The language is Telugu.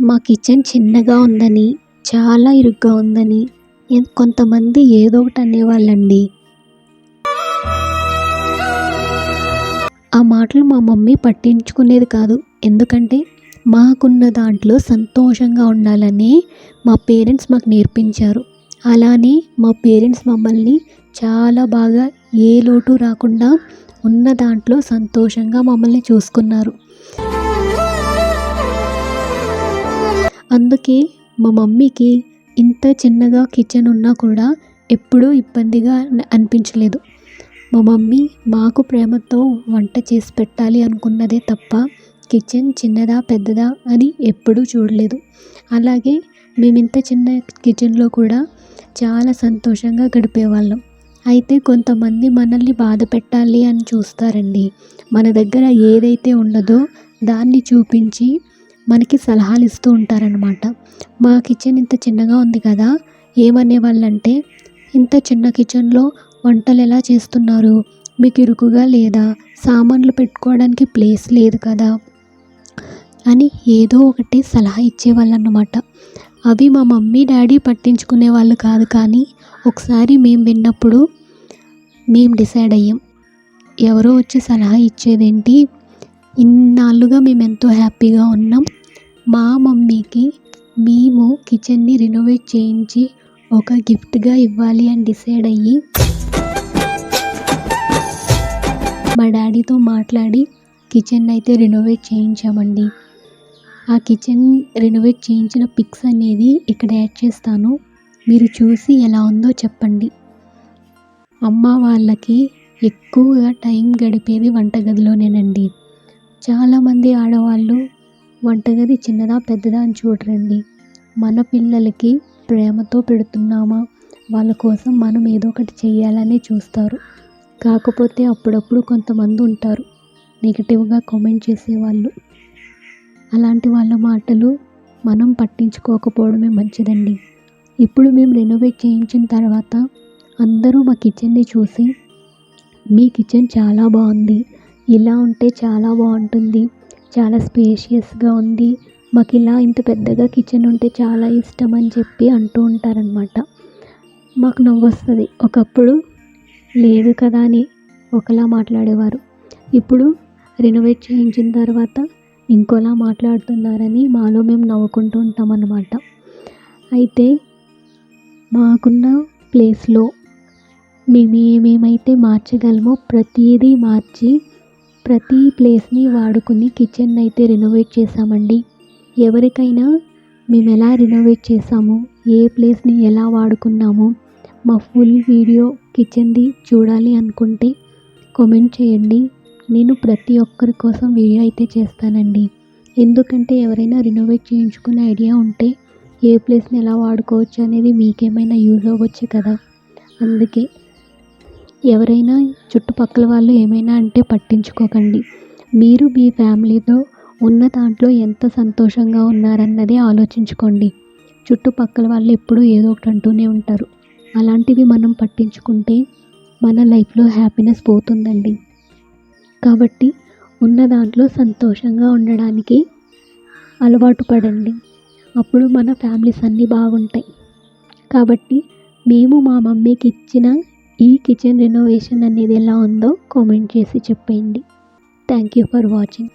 మా కిచెన్ చిన్నగా ఉందని చాలా ఇరుగ్గా ఉందని కొంతమంది ఏదో ఒకటి అనేవాళ్ళండి. ఆ మాటలు మా మమ్మీ పట్టించుకునేది కాదు. ఎందుకంటే మాకున్న దాంట్లో సంతోషంగా ఉండాలని మా పేరెంట్స్ మాకు నేర్పించారు. అలానే మా పేరెంట్స్ మమ్మల్ని చాలా బాగా ఏ లోటు రాకుండా ఉన్న దాంట్లో సంతోషంగా మమ్మల్ని చూసుకున్నారు. అందుకే మా మమ్మీకి ఇంత చిన్నగా కిచెన్ ఉన్నా కూడా ఎప్పుడూ ఇబ్బందిగా అనిపించలేదు. మా మమ్మీ మాకు ప్రేమతో వంట చేసి పెట్టాలి అనుకున్నదే తప్ప కిచెన్ చిన్నదా పెద్దదా అని ఎప్పుడూ చూడలేదు. అలాగే మేము ఇంత చిన్న కిచెన్లో కూడా చాలా సంతోషంగా గడిపేవాళ్ళం. అయితే కొంతమంది మనల్ని బాధ పెట్టాలి అని చూస్తారండి. మన దగ్గర ఏదైతే ఉండదో దాన్ని చూపించి మనకి సలహాలు ఇస్తూ ఉంటారనమాట మా కిచెన్ ఇంత చిన్నగా ఉంది కదా ఏమనేవాళ్ళంటే ఇంత చిన్న కిచెన్లో వంటలు ఎలా చేస్తున్నారు? మీకు ఇరుకుగా లేదా? సామాన్లు పెట్టుకోవడానికి ప్లేస్ లేదు కదా అని ఏదో ఒకటి సలహా ఇచ్చేవాళ్ళు అన్నమాట అవి మా మమ్మీ డాడీ పట్టించుకునే వాళ్ళు కాదు కానీ ఒకసారి మేము విన్నప్పుడు మేము డిసైడ్ అయ్యాం. ఎవరో వచ్చి సలహా ఇచ్చేదేంటి? ఇన్నాళ్ళుగా మేము ఎంతో హ్యాపీగా ఉన్నాం. మా మమ్మీకి మేము కిచెన్ని రెనోవేట్ చేయించి ఒక గిఫ్ట్గా ఇవ్వాలి అని డిసైడ్ అయ్యి మా డాడీతో మాట్లాడి కిచెన్ అయితే రెనోవేట్ చేయించామండి. ఆ కిచెన్ రెనోవేట్ చేయించిన పిక్స్ అనేది ఇక్కడ యాడ్ చేస్తాను. మీరు చూసి ఎలా ఉందో చెప్పండి. అమ్మ వాళ్ళకి ఎక్కువగా టైం గడిపేది వంటగదిలోనేనండి. చాలామంది ఆడవాళ్ళు వంటగది చిన్నదా పెద్దదా అని చూడరండి. మన పిల్లలకి ప్రేమతో పెడుతున్నామా? వాళ్ళ కోసం మనం ఏదో ఒకటి చేయాలని చూస్తారు. కాకపోతే అప్పుడప్పుడు కొంతమంది ఉంటారు. నెగిటివ్గా కామెంట్ చేసేవాళ్ళు. అలాంటి వాళ్ళ మాటలు మనం పట్టించుకోకపోవడమే మంచిదండి. ఇప్పుడు మేము రెనోవేట్ చేయించిన తర్వాత అందరూ మా కిచెన్ని చూసి మీ కిచెన్ చాలా బాగుంది. ఇలా ఉంటే చాలా బాగుంటుంది. చాలా స్పేషియస్గా ఉంది. మాకు ఇలా ఇంత పెద్దగా కిచెన్ ఉంటే చాలా ఇష్టం అని చెప్పి అంటూ ఉంటారనమాట మాకు నవ్వు వస్తుంది ఒకప్పుడు లేదు కదా అని ఒకలా మాట్లాడేవారు. ఇప్పుడు రెనోవేట్ చేయించిన తర్వాత ఇంకోలా మాట్లాడుతున్నారని మాలో మేము నవ్వుకుంటూ ఉంటామన్నమాట. అయితే మాకున్న ప్లేస్లో మేము ఏమేమైతే మార్చగలమో ప్రతిదీ మార్చి ప్రతి ప్లేస్ని వాడుకుని కిచెన్ అయితే రెనోవేట్ చేసామండి ఎవరికైనా మేము ఎలా రెనోవేట్ చేసాము ఏ ప్లేస్ని ఎలా వాడుకున్నాము మా ఫుల్ వీడియో కిచెన్ది చూడాలి అనుకుంటే కామెంట్ చేయండి. నేను ప్రతి ఒక్కరి కోసం వీడియో అయితే చేస్తానండి. ఎందుకంటే ఎవరైనా రినోవేట్ చేయించుకునే ఐడియా ఉంటే ఏ ప్లేస్ని ఎలా వాడుకోవచ్చు అనేది మీకేమైనా యూజ్ అవ్వచ్చు కదా. అందుకే ఎవరైనా చుట్టుపక్కల వాళ్ళు ఏమైనా అంటే పట్టించుకోకండి. మీరు మీ ఫ్యామిలీతో ఉన్న దాంట్లో ఎంత సంతోషంగా ఉన్నారన్నది ఆలోచించుకోండి. చుట్టుపక్కల వాళ్ళు ఎప్పుడూ ఏదో ఒకటి అంటూనే ఉంటారు. అలాంటివి మనం పట్టించుకుంటే మన లైఫ్లో హ్యాపీనెస్ పోతుందండి. కాబట్టి ఉన్న దాంట్లో సంతోషంగా ఉండడానికి అలవాటు పడండి. అప్పుడు మన ఫ్యామిలీస్ అన్నీ బాగుంటాయి. కాబట్టి మేము మా మమ్మీకి ఇచ్చిన ఈ కిచెన్ రెనోవేషన్ అనేది ఎలా ఉందో కామెంట్ చేసి చెప్పేయండి థ్యాంక్ యూ ఫర్ వాచింగ్